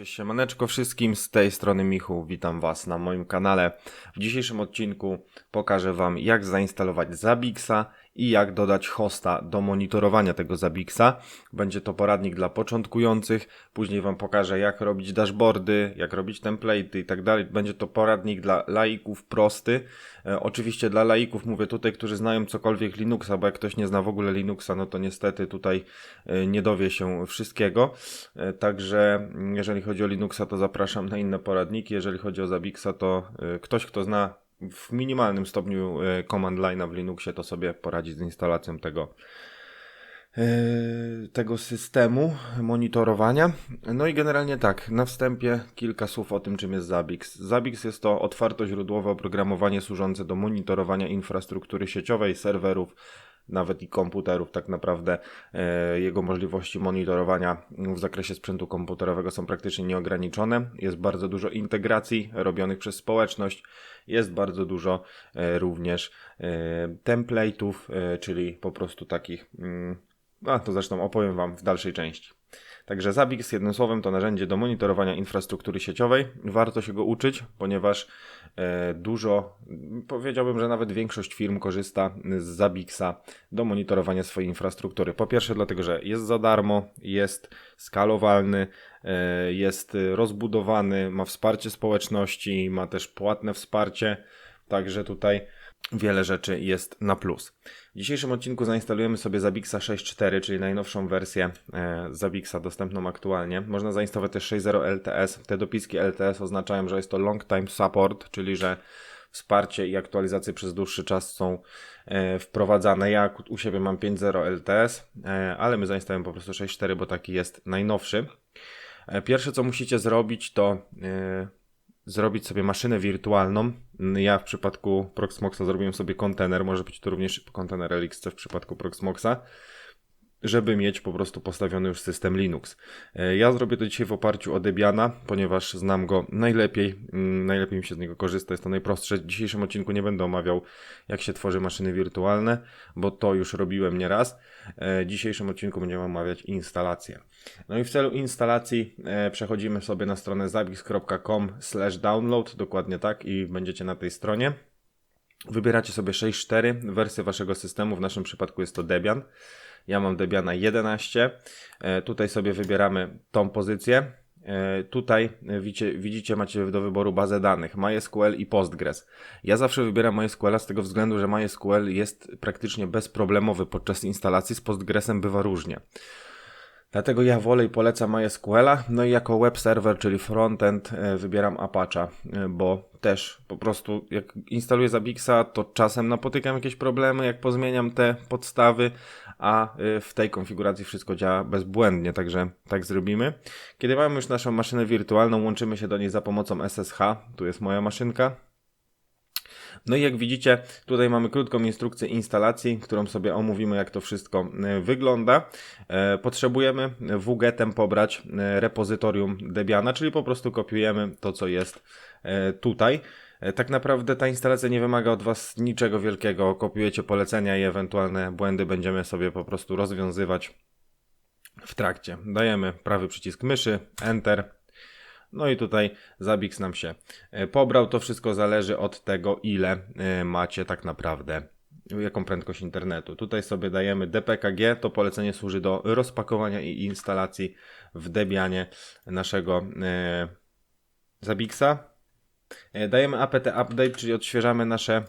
Cześć siemaneczko wszystkim, z tej strony Michu, witam Was na moim kanale. W dzisiejszym odcinku pokażę Wam jak zainstalować Zabixa i jak dodać hosta do monitorowania tego Zabixa. Będzie to poradnik dla początkujących, później Wam pokażę jak robić dashboardy, jak robić template'y i tak dalej. Będzie to poradnik dla laików prosty. E, oczywiście dla laików mówię tutaj, którzy znają cokolwiek Linuxa, bo jak ktoś nie zna w ogóle Linuxa, no to niestety tutaj e, nie dowie się wszystkiego. E, także mm, jeżeli chodzi o Linuxa, to zapraszam na inne poradniki. Jeżeli chodzi o Zabixa, to e, ktoś, kto zna w minimalnym stopniu e, command line'a w Linuxie, to sobie poradzi z instalacją tego e, tego systemu monitorowania. No i generalnie tak, na wstępie kilka słów o tym, czym jest Zabix. Zabix jest to otwartoźródłowe oprogramowanie służące do monitorowania infrastruktury sieciowej, serwerów, nawet i komputerów. Tak naprawdę e, jego możliwości monitorowania w zakresie sprzętu komputerowego są praktycznie nieograniczone. Jest bardzo dużo integracji robionych przez społeczność. Jest bardzo dużo e, również e, template'ów, czyli po prostu takich. Mm, a to zresztą opowiem Wam w dalszej części. Także Zabix jednym słowem to narzędzie do monitorowania infrastruktury sieciowej. Warto się go uczyć, ponieważ e, dużo, powiedziałbym, że nawet większość firm korzysta z Zabixa do monitorowania swojej infrastruktury. Po pierwsze, dlatego, że jest za darmo, jest skalowalny, e, jest rozbudowany, ma wsparcie społeczności, ma też płatne wsparcie. Także tutaj wiele rzeczy jest na plus. W dzisiejszym odcinku zainstalujemy sobie Zabixa 6.4, czyli najnowszą wersję e, Zabixa dostępną aktualnie. Można zainstalować też 6.0 LTS. Te dopiski LTS oznaczają, że jest to Long Time Support, czyli że wsparcie i aktualizacje przez dłuższy czas są e, wprowadzane. Ja u siebie mam 5.0 LTS, e, ale my zainstalujemy po prostu 6.4, bo taki jest najnowszy. Pierwsze co musicie zrobić to zrobić sobie maszynę wirtualną. Ja w przypadku Proxmoxa zrobiłem sobie kontener, może być to również kontener LXC w przypadku Proxmoxa, żeby mieć po prostu postawiony już system Linux. E, Ja zrobię to dzisiaj w oparciu o Debiana, ponieważ znam go najlepiej, mm, najlepiej mi się z niego korzysta, jest to najprostsze. W dzisiejszym odcinku nie będę omawiał, jak się tworzy maszyny wirtualne, bo to już robiłem nieraz. E, W dzisiejszym odcinku będziemy omawiać instalację. No i w celu instalacji e, przechodzimy sobie na stronę zabix.com download, dokładnie tak i będziecie na tej stronie. Wybieracie sobie 6.4, wersję waszego systemu, w naszym przypadku jest to Debian. Ja mam Debiana 11. E, tutaj sobie wybieramy tą pozycję. E, Tutaj e, widzicie, widzicie, macie do wyboru bazę danych MySQL i Postgres. Ja zawsze wybieram MySQL z tego względu, że MySQL jest praktycznie bezproblemowy podczas instalacji, z Postgresem bywa różnie. Dlatego ja wolę i polecam MySQL-a. No i jako web server, czyli frontend, e, wybieram Apache, bo też po prostu jak instaluję Zabixa, to czasem napotykam jakieś problemy, jak pozmieniam te podstawy, a e, w tej konfiguracji wszystko działa bezbłędnie, także tak zrobimy. Kiedy mamy już naszą maszynę wirtualną, łączymy się do niej za pomocą SSH. Tu jest moja maszynka, no i jak widzicie, tutaj mamy krótką instrukcję instalacji, którą sobie omówimy, jak to wszystko e, wygląda. E, Potrzebujemy wgetem pobrać e, repozytorium Debiana, czyli po prostu kopiujemy to, co jest tutaj. Tak naprawdę ta instalacja nie wymaga od Was niczego wielkiego. Kopiujecie polecenia i ewentualne błędy będziemy sobie po prostu rozwiązywać w trakcie. Dajemy prawy przycisk myszy, Enter. No i tutaj Zabix nam się e, pobrał. To wszystko zależy od tego, ile e, macie tak naprawdę, jaką prędkość internetu. Tutaj sobie dajemy DPKG. To polecenie służy do rozpakowania i instalacji w Debianie naszego e, Zabixa. Dajemy apt update, czyli odświeżamy nasze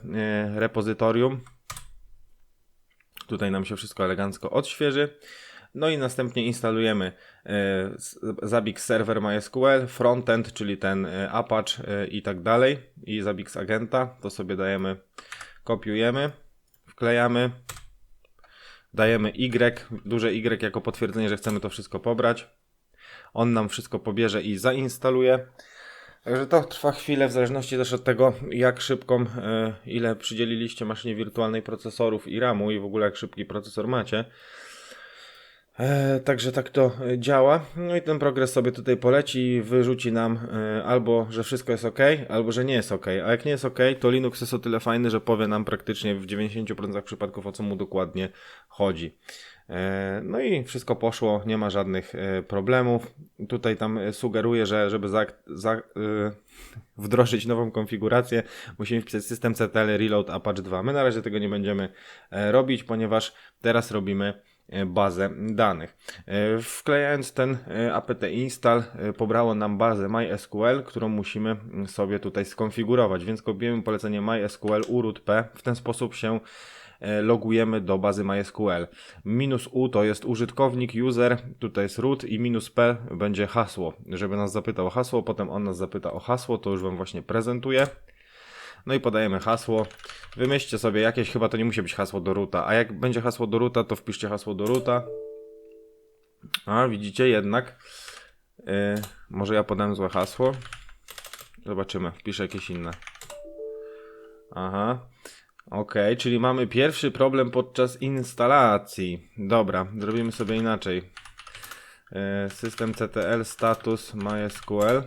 repozytorium. Tutaj nam się wszystko elegancko odświeży. No i następnie instalujemy e, z- Zabix Server MySQL, frontend, czyli ten e, Apache e, i tak dalej, i Zabix Agenta. To sobie dajemy, kopiujemy, wklejamy, dajemy Y, duże Y jako potwierdzenie, że chcemy to wszystko pobrać. On nam wszystko pobierze i zainstaluje. Także to trwa chwilę, w zależności też od tego, jak szybką, ile przydzieliliście maszynie wirtualnej procesorów i RAMu i w ogóle jak szybki procesor macie. E, także tak to e, działa. No i ten progres sobie tutaj poleci wyrzuci nam e, albo, że wszystko jest ok, albo, że nie jest ok. A jak nie jest ok, to Linux jest o tyle fajny, że powie nam praktycznie w 90% przypadków o co mu dokładnie chodzi. No i wszystko poszło, nie ma żadnych problemów. Tutaj tam sugeruję, że żeby za, za, wdrożyć nową konfigurację, musimy wpisać system CTL reload Apache 2. My na razie tego nie będziemy robić, ponieważ teraz robimy bazę danych. Wklejając ten apt install pobrało nam bazę MySQL, którą musimy sobie tutaj skonfigurować, więc kopiujemy polecenie MySQL uroot p. W ten sposób się E, logujemy do bazy MySQL. Minus U to jest użytkownik, user, tutaj jest root i minus P będzie hasło. Żeby nas zapytał o hasło, potem on nas zapyta o hasło, to już Wam właśnie prezentuję. No i podajemy hasło. Wymyślcie sobie jakieś, chyba to nie musi być hasło do roota, a jak będzie hasło do roota, to wpiszcie hasło do roota. A widzicie jednak, yy, może ja podam złe hasło. Zobaczymy, wpiszę jakieś inne. Aha. Ok, czyli mamy pierwszy problem podczas instalacji. Dobra, zrobimy sobie inaczej. E, system CTL status MySQL.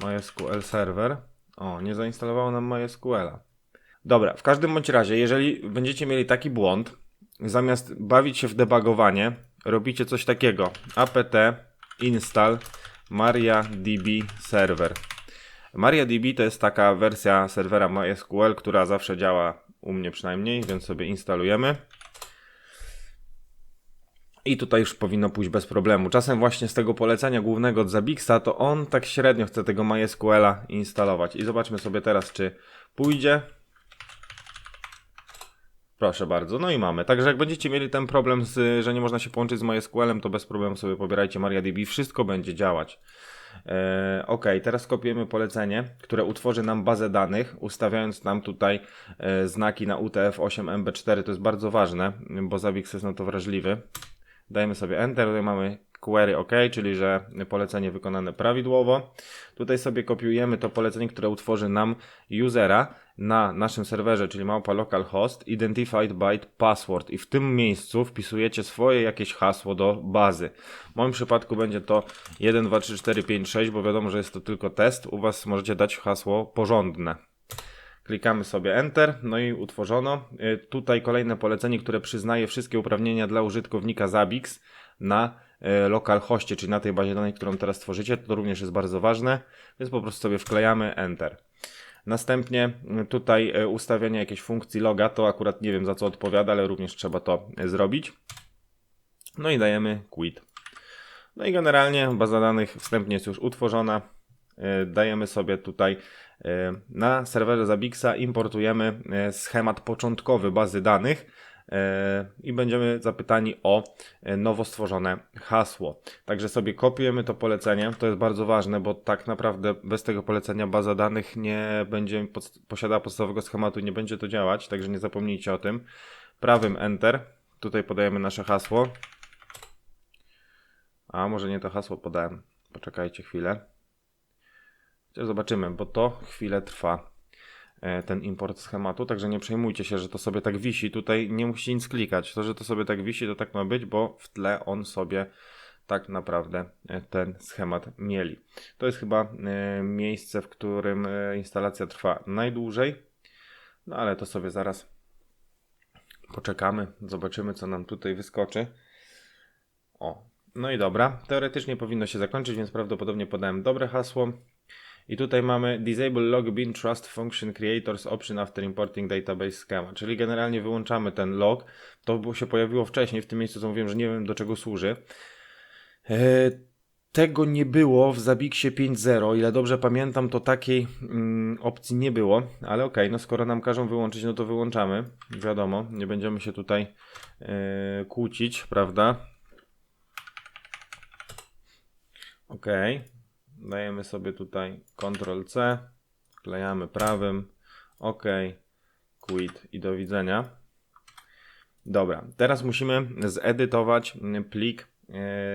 MySQL server. O, nie zainstalowało nam MySQLa. Dobra, w każdym bądź razie, jeżeli będziecie mieli taki błąd, zamiast bawić się w debugowanie, robicie coś takiego. apt install mariadb server. MariaDB to jest taka wersja serwera MySQL, która zawsze działa u mnie przynajmniej, więc sobie instalujemy. I tutaj już powinno pójść bez problemu. Czasem właśnie z tego polecenia głównego od Zabixa, to on tak średnio chce tego MySQLa instalować. I zobaczmy sobie teraz, czy pójdzie. Proszę bardzo, no i mamy. Także jak będziecie mieli ten problem, z, że nie można się połączyć z MySQL-em, to bez problemu sobie pobierajcie MariaDB, wszystko będzie działać. E, ok, teraz kopiujemy polecenie, które utworzy nam bazę danych, ustawiając nam tutaj e, znaki na UTF-8MB4. To jest bardzo ważne, bo Zabbix jest na to wrażliwy. Dajemy sobie Enter, tutaj mamy query OK, czyli że polecenie wykonane prawidłowo. Tutaj sobie kopiujemy to polecenie, które utworzy nam usera na naszym serwerze, czyli małpa localhost identified by password i w tym miejscu wpisujecie swoje jakieś hasło do bazy. W moim przypadku będzie to 1, 2, 3, 4, 5, 6, bo wiadomo, że jest to tylko test. U Was możecie dać hasło porządne. Klikamy sobie Enter, no i utworzono. Y, tutaj kolejne polecenie, które przyznaje wszystkie uprawnienia dla użytkownika Zabix na y, localhoście, czyli na tej bazie danych, którą teraz tworzycie. To również jest bardzo ważne, więc po prostu sobie wklejamy Enter. Następnie y, tutaj ustawianie jakiejś funkcji loga, to akurat nie wiem za co odpowiada, ale również trzeba to zrobić. No i dajemy quit. No i generalnie baza danych wstępnie jest już utworzona. Dajemy sobie tutaj na serwerze Zabixa importujemy schemat początkowy bazy danych E, i będziemy zapytani o e, nowo stworzone hasło. Także sobie kopiujemy to polecenie. To jest bardzo ważne, bo tak naprawdę bez tego polecenia baza danych nie będzie posiadała podstawowego schematu, nie będzie to działać, także nie zapomnijcie o tym. Prawym Enter. Tutaj podajemy nasze hasło. A może nie to hasło podałem. Poczekajcie chwilę. Chociaż zobaczymy, bo to chwilę trwa. E, ten import schematu, także nie przejmujcie się, że to sobie tak wisi. Tutaj nie musicie nic klikać. To, że to sobie tak wisi, to tak ma być, bo w tle on sobie tak naprawdę e, ten schemat mieli. To jest chyba e, miejsce, w którym instalacja trwa najdłużej. No ale to sobie zaraz poczekamy, zobaczymy co nam tutaj wyskoczy. O, no i dobra. Teoretycznie powinno się zakończyć, więc prawdopodobnie podałem dobre hasło. I tutaj mamy Disable Log Bin Trust Function Creators Option After Importing Database Schema, czyli generalnie wyłączamy ten log. To się pojawiło wcześniej, w tym miejscu co mówiłem, że nie wiem do czego służy. E, tego nie było w Zabixie 5.0, ile dobrze pamiętam, to takiej mm, opcji nie było, ale okej, okay, no skoro nam każą wyłączyć, no to wyłączamy. Wiadomo, nie będziemy się tutaj e, kłócić, prawda? Okej. Okay. Dajemy sobie tutaj Ctrl C, wklejamy prawym, OK, quit i do widzenia. Dobra, teraz musimy zedytować plik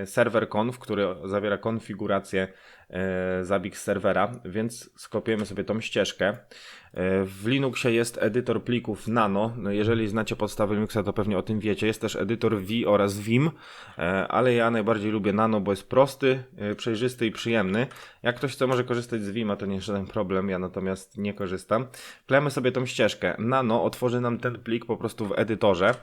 serwer conf, który zawiera konfigurację e, Zabbix serwera, więc skopiujemy sobie tą ścieżkę. E, w Linuxie jest edytor plików Nano. No jeżeli znacie podstawy Linuxa, to pewnie o tym wiecie. Jest też edytor V oraz Vim, ale ja najbardziej lubię Nano, bo jest prosty, przejrzysty i przyjemny. Jak ktoś chce może korzystać z Vima, to nie jest żaden problem, ja natomiast nie korzystam. Klejemy sobie tą ścieżkę. Nano otworzy nam ten plik po prostu w edytorze.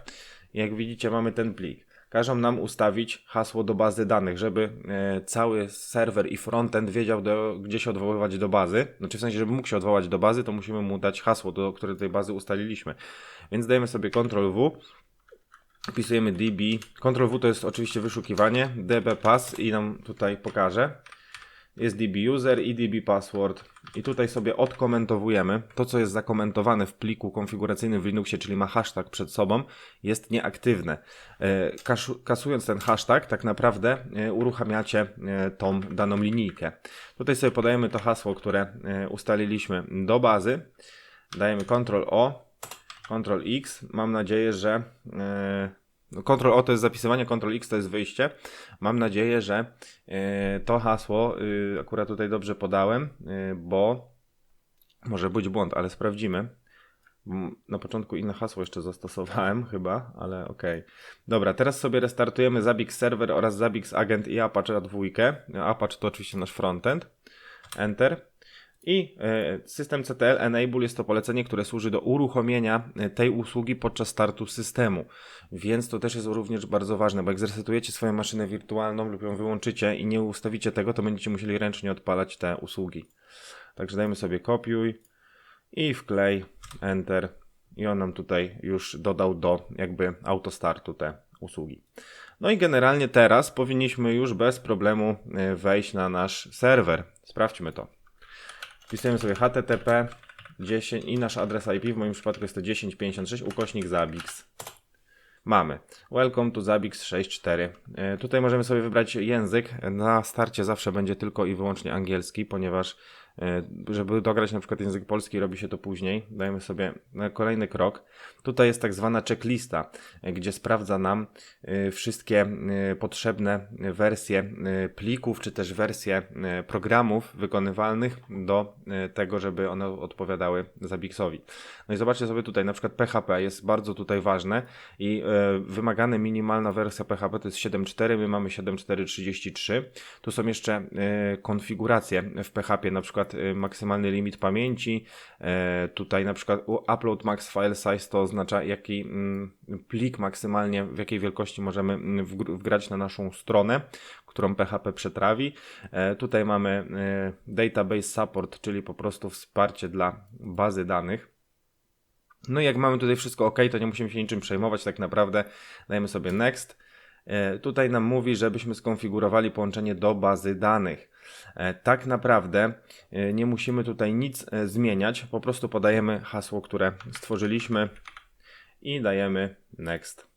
Jak widzicie, mamy ten plik każą nam ustawić hasło do bazy danych, żeby e, cały serwer i frontend wiedział, do, gdzie się odwoływać do bazy. Znaczy w sensie, żeby mógł się odwołać do bazy, to musimy mu dać hasło, do której tej bazy ustaliliśmy. Więc dajemy sobie Ctrl V, wpisujemy db. Ctrl V to jest oczywiście wyszukiwanie, db pass i nam tutaj pokaże jest db user i db password i tutaj sobie odkomentowujemy to, co jest zakomentowane w pliku konfiguracyjnym w Linuxie, czyli ma hashtag przed sobą, jest nieaktywne. E, kasując ten hashtag, tak naprawdę e, uruchamiacie e, tą daną linijkę. Tutaj sobie podajemy to hasło, które ustaliliśmy do bazy. Dajemy Ctrl O, Ctrl X. Mam nadzieję, że Ctrl O to jest zapisywanie, Ctrl X to jest wyjście. Mam nadzieję, że e, to hasło y, akurat tutaj dobrze podałem, y, bo może być błąd, ale sprawdzimy. Na początku inne hasło jeszcze zastosowałem chyba, ale okej. Okay. Dobra, teraz sobie restartujemy Zabix Server oraz Zabix Agent i Apache dwójkę. Apache to oczywiście nasz frontend. Enter. I e, system CTL Enable jest to polecenie, które służy do uruchomienia e, tej usługi podczas startu systemu. Więc to też jest również bardzo ważne, bo jak zresetujecie swoją maszynę wirtualną lub ją wyłączycie i nie ustawicie tego, to będziecie musieli ręcznie odpalać te usługi. Także dajmy sobie kopiuj i wklej, enter i on nam tutaj już dodał do jakby autostartu te usługi. No i generalnie teraz powinniśmy już bez problemu e, wejść na nasz serwer. Sprawdźmy to. Wpisujemy sobie http 10 i nasz adres IP, w moim przypadku jest to 1056 ukośnik zabix. Mamy. Welcome to Zabix 6.4. E, tutaj możemy sobie wybrać język. Na starcie zawsze będzie tylko i wyłącznie angielski, ponieważ żeby dograć na przykład język polski, robi się to później. Dajemy sobie kolejny krok. Tutaj jest tak zwana checklista, e, gdzie sprawdza nam e, wszystkie potrzebne wersje plików, czy też wersje programów wykonywalnych do tego, żeby one odpowiadały Zabixowi. No i zobaczcie sobie tutaj, na przykład PHP jest bardzo tutaj ważne i wymagana minimalna wersja PHP to jest 7.4, my mamy 7.4.33. Tu są jeszcze konfiguracje w PHP, na przykład przykład y, maksymalny limit pamięci. E, tutaj na przykład upload max file size to oznacza jaki mm, plik maksymalnie, w jakiej wielkości możemy mm, wgrać na naszą stronę, którą PHP przetrawi. E, tutaj mamy e, database support, czyli po prostu wsparcie dla bazy danych. No i jak mamy tutaj wszystko ok, to nie musimy się niczym przejmować, tak naprawdę dajemy sobie next. Tutaj nam mówi, żebyśmy skonfigurowali połączenie do bazy danych. E, tak naprawdę e, nie musimy tutaj nic e, zmieniać, po prostu podajemy hasło, które stworzyliśmy i dajemy next.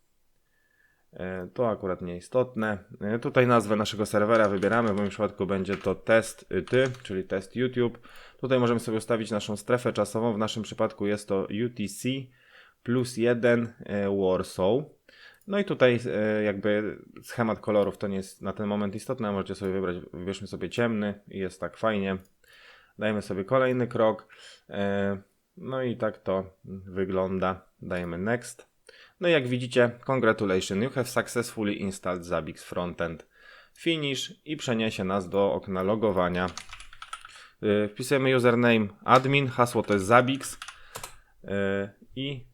To akurat nieistotne. Tutaj nazwę naszego serwera wybieramy. W moim przypadku będzie to test ty, czyli test YouTube. Tutaj możemy sobie ustawić naszą strefę czasową. W naszym przypadku jest to UTC plus 1 Warsaw. No i tutaj e, jakby schemat kolorów to nie jest na ten moment istotne, możecie sobie wybrać, wybierzmy sobie ciemny i jest tak fajnie. Dajemy sobie kolejny krok. E, no i tak to wygląda. Dajemy next. No i jak widzicie, congratulations, you have successfully installed Zabbix Frontend. Finish i przeniesie nas do okna logowania. E, wpisujemy username admin, hasło to jest Zabbix i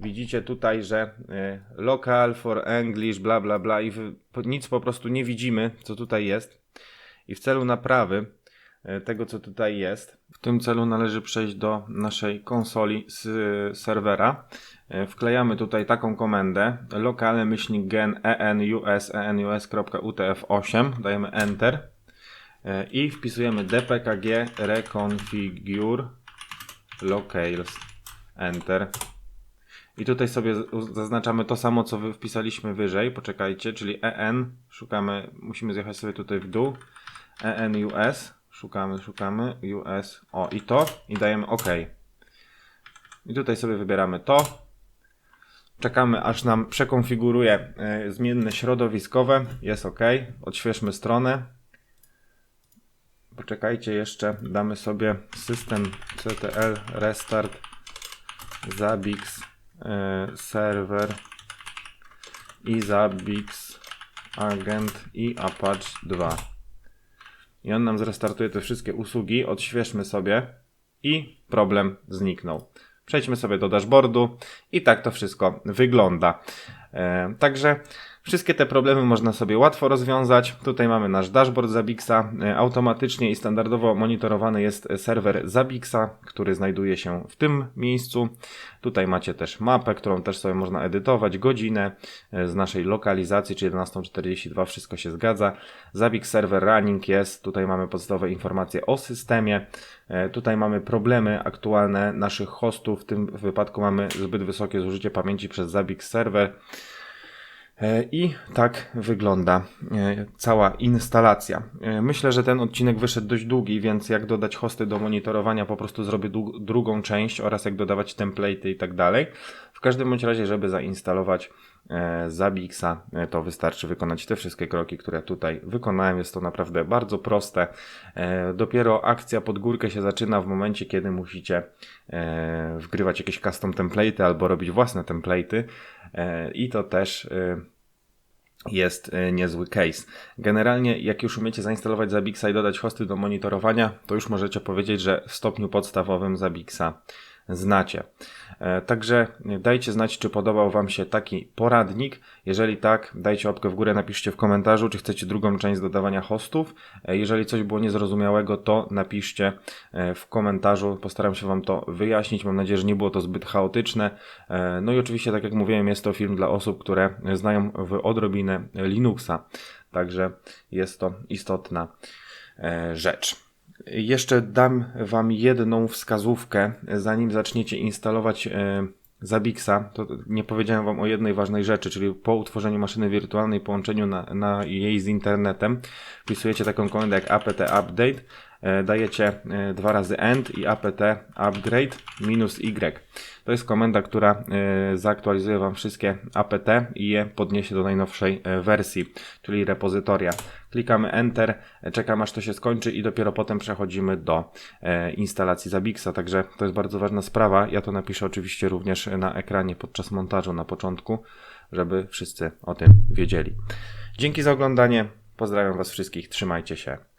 Widzicie tutaj, że e, local for English, bla bla bla i nic po prostu nie widzimy, co tutaj jest. I w celu naprawy e, tego, co tutaj jest, w tym celu należy przejść do naszej konsoli z serwera. E, wklejamy tutaj taką komendę lokale myślnik gen enus enus.utf8, dajemy enter i wpisujemy dpkg reconfigure locales enter i tutaj sobie zaznaczamy to samo, co wpisaliśmy wyżej. Poczekajcie, czyli EN. Szukamy, musimy zjechać sobie tutaj w dół. EN US. Szukamy, szukamy. US. O, i to. I dajemy OK. I tutaj sobie wybieramy to. Czekamy aż nam przekonfiguruje e, zmienne środowiskowe. Jest ok. Odświeżmy stronę. Poczekajcie jeszcze, damy sobie system CTL restart Zabix e, server i Zabix agent i Apache 2. I on nam zrestartuje te wszystkie usługi. Odświeżmy sobie i problem zniknął. Przejdźmy sobie do dashboardu i tak to wszystko wygląda. E, także wszystkie te problemy można sobie łatwo rozwiązać. Tutaj mamy nasz dashboard Zabixa. E, automatycznie i standardowo monitorowany jest serwer Zabixa, który znajduje się w tym miejscu. Tutaj macie też mapę, którą też sobie można edytować, godzinę e, z naszej lokalizacji, czyli 11.42, wszystko się zgadza. Zabix server running jest, tutaj mamy podstawowe informacje o systemie. E, tutaj mamy problemy aktualne naszych hostów, w tym wypadku mamy zbyt wysokie zużycie pamięci przez Zabix serwer. E, I tak wygląda e, cała instalacja. E, myślę, że ten odcinek wyszedł dość długi, więc jak dodać hosty do monitorowania, po prostu zrobię drugą część oraz jak dodawać template'y i tak dalej. W każdym bądź razie, żeby zainstalować Zabixa, to wystarczy wykonać te wszystkie kroki, które tutaj wykonałem. Jest to naprawdę bardzo proste. Dopiero akcja pod górkę się zaczyna w momencie, kiedy musicie wgrywać jakieś custom template'y albo robić własne template'y i to też jest e, niezły case. Generalnie, jak już umiecie zainstalować Zabixa i dodać hosty do monitorowania, to już możecie powiedzieć, że w stopniu podstawowym Zabixa znacie. E, także dajcie znać, czy podobał Wam się taki poradnik. Jeżeli tak, dajcie łapkę w górę, napiszcie w komentarzu, czy chcecie drugą część dodawania hostów. E, jeżeli coś było niezrozumiałego, to napiszcie e, w komentarzu. Postaram się Wam to wyjaśnić. Mam nadzieję, że nie było to zbyt chaotyczne. No i oczywiście, tak jak mówiłem, jest to film dla osób, które znają w odrobinę Linuxa. Także jest to istotna rzecz. Jeszcze dam Wam jedną wskazówkę, zanim zaczniecie instalować e, Zabixa, to nie powiedziałem Wam o jednej ważnej rzeczy, czyli po utworzeniu maszyny wirtualnej, połączeniu na, na jej z internetem, wpisujecie taką komendę jak apt update, e, dajecie e, dwa razy end i apt upgrade minus y. To jest komenda, która zaktualizuje Wam wszystkie apt i je podniesie do najnowszej wersji, czyli repozytoria. Klikamy Enter, czekamy aż to się skończy i dopiero potem przechodzimy do e, instalacji Zabixa. Także to jest bardzo ważna sprawa. Ja to napiszę oczywiście również na ekranie podczas montażu na początku, żeby wszyscy o tym wiedzieli. Dzięki za oglądanie. Pozdrawiam Was wszystkich. Trzymajcie się.